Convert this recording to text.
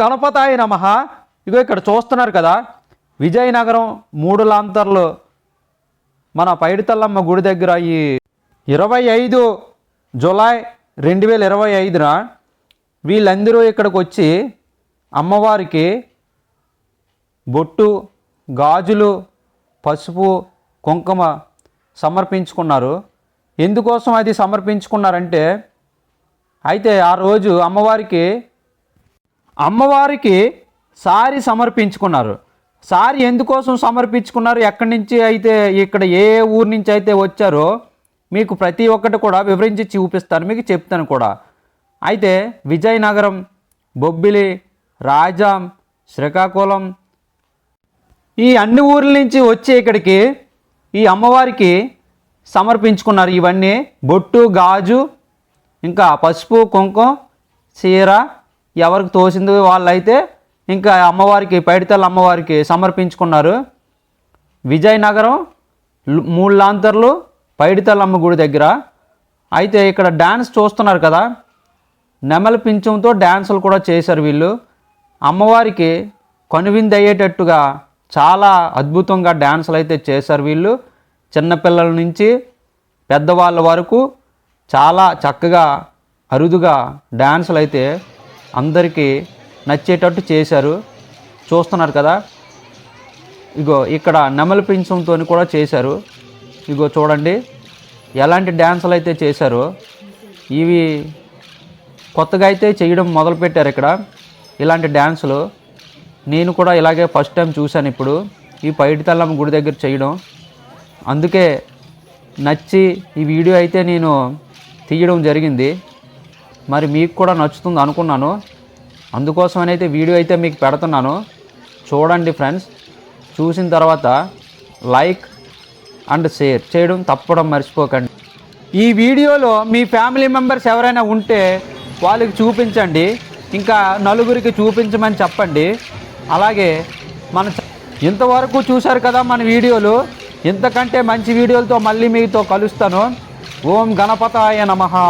గణపతాయ నమ? ఇగో ఇక్కడ చూస్తున్నారు కదా విజయనగరం మూడు లాంతర్లు మన పైడితల్లమ్మ గుడి దగ్గర ఈ ఇరవై ఐదు జులై రెండు వేల ఇరవై ఐదున వీళ్ళందరూ ఇక్కడికి వచ్చి అమ్మవారికి బొట్టు గాజులు పసుపు కుంకుమ సమర్పించుకున్నారు. ఎందుకోసం అది సమర్పించుకున్నారంటే అయితే ఆ రోజు అమ్మవారికి అమ్మవారికి సారి సమర్పించుకున్నారు. సారి ఎందుకోసం సమర్పించుకున్నారు? ఎక్కడి నుంచి అయితే ఇక్కడ ఏ ఊరు నుంచి అయితే వచ్చారో మీకు ప్రతి ఒక్కటి కూడా వివరించి చూపిస్తాను. మీకు చెప్తాను కూడా. అయితే విజయనగరం బొబ్బిలి రాజాం శ్రీకాకుళం ఈ అన్ని ఊర్ల నుంచి వచ్చి ఇక్కడికి ఈ అమ్మవారికి సమర్పించుకున్నారు. ఇవన్నీ బొట్టు గాజు ఇంకా పసుపు కుంకుమ చీర ఎవరికి తోసింది వాళ్ళైతే ఇంకా అమ్మవారికి పైడితల్లి అమ్మవారికి సమర్పించుకున్నారు. విజయనగరం మూడు లాంతర్లు పైడితల్లమ్మ గుడి దగ్గర. అయితే ఇక్కడ డ్యాన్స్ చూస్తున్నారు కదా నెమలి పింఛంతో డ్యాన్సులు కూడా చేశారు వీళ్ళు. అమ్మవారికి కనువిందు అయ్యేటట్టుగా చాలా అద్భుతంగా డ్యాన్సులు అయితే చేశారు వీళ్ళు. చిన్నపిల్లల నుంచి పెద్దవాళ్ళ వరకు చాలా చక్కగా అరుదుగా డ్యాన్సులు అయితే అందరికీ నచ్చేటట్టు చేశారు. చూస్తున్నారు కదా? ఇగో ఇక్కడ నెమల పింఛంతో కూడా చేశారు. ఇగో చూడండి ఎలాంటి డ్యాన్సులు అయితే చేశారో. ఇవి కొత్తగా అయితే చేయడం మొదలుపెట్టారు ఇక్కడ ఇలాంటి డ్యాన్సులు. నేను కూడా ఇలాగే ఫస్ట్ టైం చూశాను ఇప్పుడు ఈ పైడితల్లమ్మ గుడి దగ్గర చేయడం. అందుకే నచ్చి ఈ వీడియో అయితే నేను తీయడం జరిగింది. మరి మీకు కూడా నచ్చుతుంది అనుకున్నాను. అందుకోసమనైతే వీడియో అయితే మీకు పెడుతున్నాను. చూడండి ఫ్రెండ్స్. చూసిన తర్వాత లైక్ అండ్ షేర్ చేయడం తప్పడం మర్చిపోకండి. ఈ వీడియోలో మీ ఫ్యామిలీ మెంబర్స్ ఎవరైనా ఉంటే వాళ్ళకి చూపించండి. ఇంకా నలుగురికి చూపించమని చెప్పండి. అలాగే మన ఇంతవరకు చూశారు కదా మన వీడియోలు. ఇంతకంటే మంచి వీడియోలతో మళ్ళీ మీతో కలుస్తాను. ఓం గణపతాయ నమహా